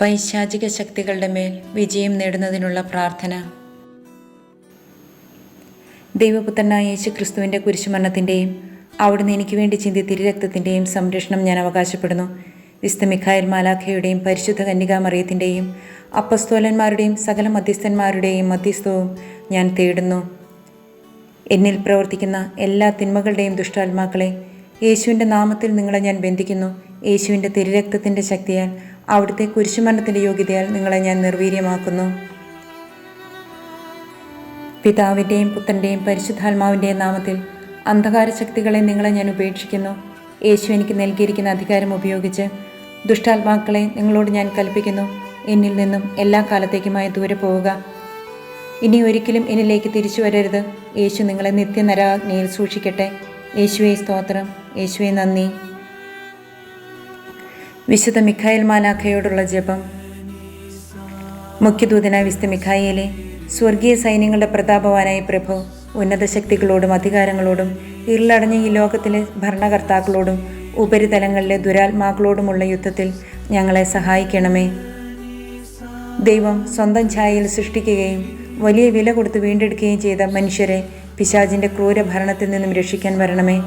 പൈശാചിക ശക്തികളുടെ മേൽ വിജയം നേടുന്നതിനുള്ള പ്രാർത്ഥന. ദൈവപുത്രനായ യേശു ക്രിസ്തുവിന്റെ കുരിശുമരണത്തിന്റെയും അവിടുന്ന് എനിക്ക് വേണ്ടി ചിന്തി തിരുരക്തത്തിന്റെയും സംരക്ഷണം ഞാൻ അവകാശപ്പെടുന്നു. വിസ്ത മിഖായൽ മാലാഖയുടെയും പരിശുദ്ധ കന്യകാമറിയത്തിന്റെയും അപ്പസ്തോലന്മാരുടെയും സകല മധ്യസ്ഥന്മാരുടെയും മധ്യസ്ഥവും ഞാൻ തേടുന്നു. എന്നിൽ പ്രവർത്തിക്കുന്ന എല്ലാ തിന്മകളുടെയും ദുഷ്ടാത്മാക്കളെ യേശുവിന്റെ നാമത്തിൽ നിങ്ങളെ ഞാൻ ബന്ധിക്കുന്നു. യേശുവിന്റെ തിരുരക്തത്തിന്റെ ശക്തിയാൽ അവിടുത്തെ കുരിശുമരണത്തിന്റെ യോഗ്യതയാൽ നിങ്ങളെ ഞാൻ നിർവീര്യമാക്കുന്നു. പിതാവിന്റെയും പുത്രന്റെയും പരിശുദ്ധാത്മാവിന്റെയും നാമത്തിൽ അന്ധകാര ശക്തികളെ നിങ്ങളെ ഞാൻ ഉപേക്ഷിക്കുന്നു. യേശു എനിക്ക് നൽകിയിരിക്കുന്ന അധികാരം ഉപയോഗിച്ച് ദുഷ്ടാത്മാക്കളെ നിങ്ങളോട് ഞാൻ കൽപ്പിക്കുന്നു. എന്നിൽ നിന്നും എല്ലാ കാലത്തേക്കുമായി ദൂരെ പോവുക. ഇനി ഒരിക്കലും എന്നിലേക്ക് തിരിച്ചു വരരുത്. യേശു നിങ്ങളെ നിത്യനരാഗ്നിയിൽ സൂക്ഷിക്കട്ടെ. യേശുവെ സ്തോത്രം. യേശുവെ നന്ദി. വിശുദ്ധ മിഖായൽ മാലാഖയോടുള്ള ജപം. മുഖ്യദൂതനായ വിശുദ്ധ മിഖായിലെ സ്വർഗീയ സൈന്യങ്ങളുടെ പ്രതാപവാനായ പ്രഭു ഉന്നത ശക്തികളോടും അധികാരങ്ങളോടും ഇരുളടഞ്ഞ ഈ ലോകത്തിലെ ഭരണകർത്താക്കളോടും ഉപരിതലങ്ങളിലെ ദുരാത്മാക്കളോടുമുള്ള യുദ്ധത്തിൽ ഞങ്ങളെ സഹായിക്കണമേ. ദൈവം സ്വന്തം ഛായയിൽ സൃഷ്ടിക്കുകയും വലിയ വില കൊടുത്ത് വീണ്ടെടുക്കുകയും ചെയ്ത മനുഷ്യരെ പിശാചിന്റെ ക്രൂര ഭരണത്തിൽ നിന്നും രക്ഷിക്കാൻ വരണമേ.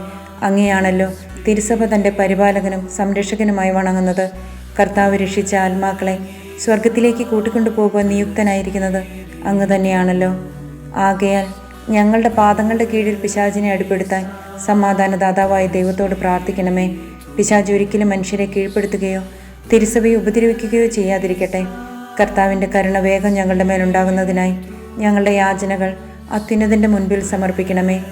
അങ്ങനെയാണല്ലോ തിരുസഭ തന്റെ പരിപാലകനും സംരക്ഷകനുമായി വണങ്ങുന്നത്. കർത്താവ് രക്ഷിച്ച ആത്മാക്കളെ സ്വർഗത്തിലേക്ക് കൂട്ടിക്കൊണ്ടു പോകുവാൻ നിയുക്തനായിരിക്കുന്നത് അങ്ങ് തന്നെയാണല്ലോ. ആകയാൽ ഞങ്ങളുടെ പാദങ്ങളുടെ കീഴിൽ പിശാചിനെ അടുപ്പെടുത്താൻ സമാധാനദാതാവായ ദൈവത്തോട് പ്രാർത്ഥിക്കണമേ. പിശാജ് ഒരിക്കലും മനുഷ്യരെ കീഴ്പ്പെടുത്തുകയോ തിരുസഭയെ ഉപദ്രവിക്കുകയോ ചെയ്യാതിരിക്കട്ടെ. കർത്താവിന്റെ കരുണ വേഗം ഞങ്ങളുടെ മേലുണ്ടാകുന്നതിനായി ഞങ്ങളുടെ യാചനകൾ അത്യുന്നതിന്റെ മുൻപിൽ സമർപ്പിക്കണമേ.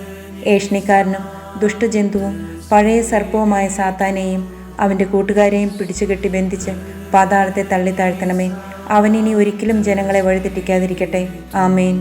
ഏഷ്ണിക്കാരനും ദുഷ്ടജന്തുവും പഴയ സർപ്പവുമായ സാത്താനെയും അവന്റെ കൂട്ടുകാരെയും പിടിച്ചുകെട്ടി ബന്ധിച്ച് പാതാളത്തെ തള്ളിത്താഴ്ത്തണമേ അവനിനി ഒരിക്കലും ജനങ്ങളെ വഴിതെറ്റിക്കാതിരിക്കട്ടെ. ആമേൻ.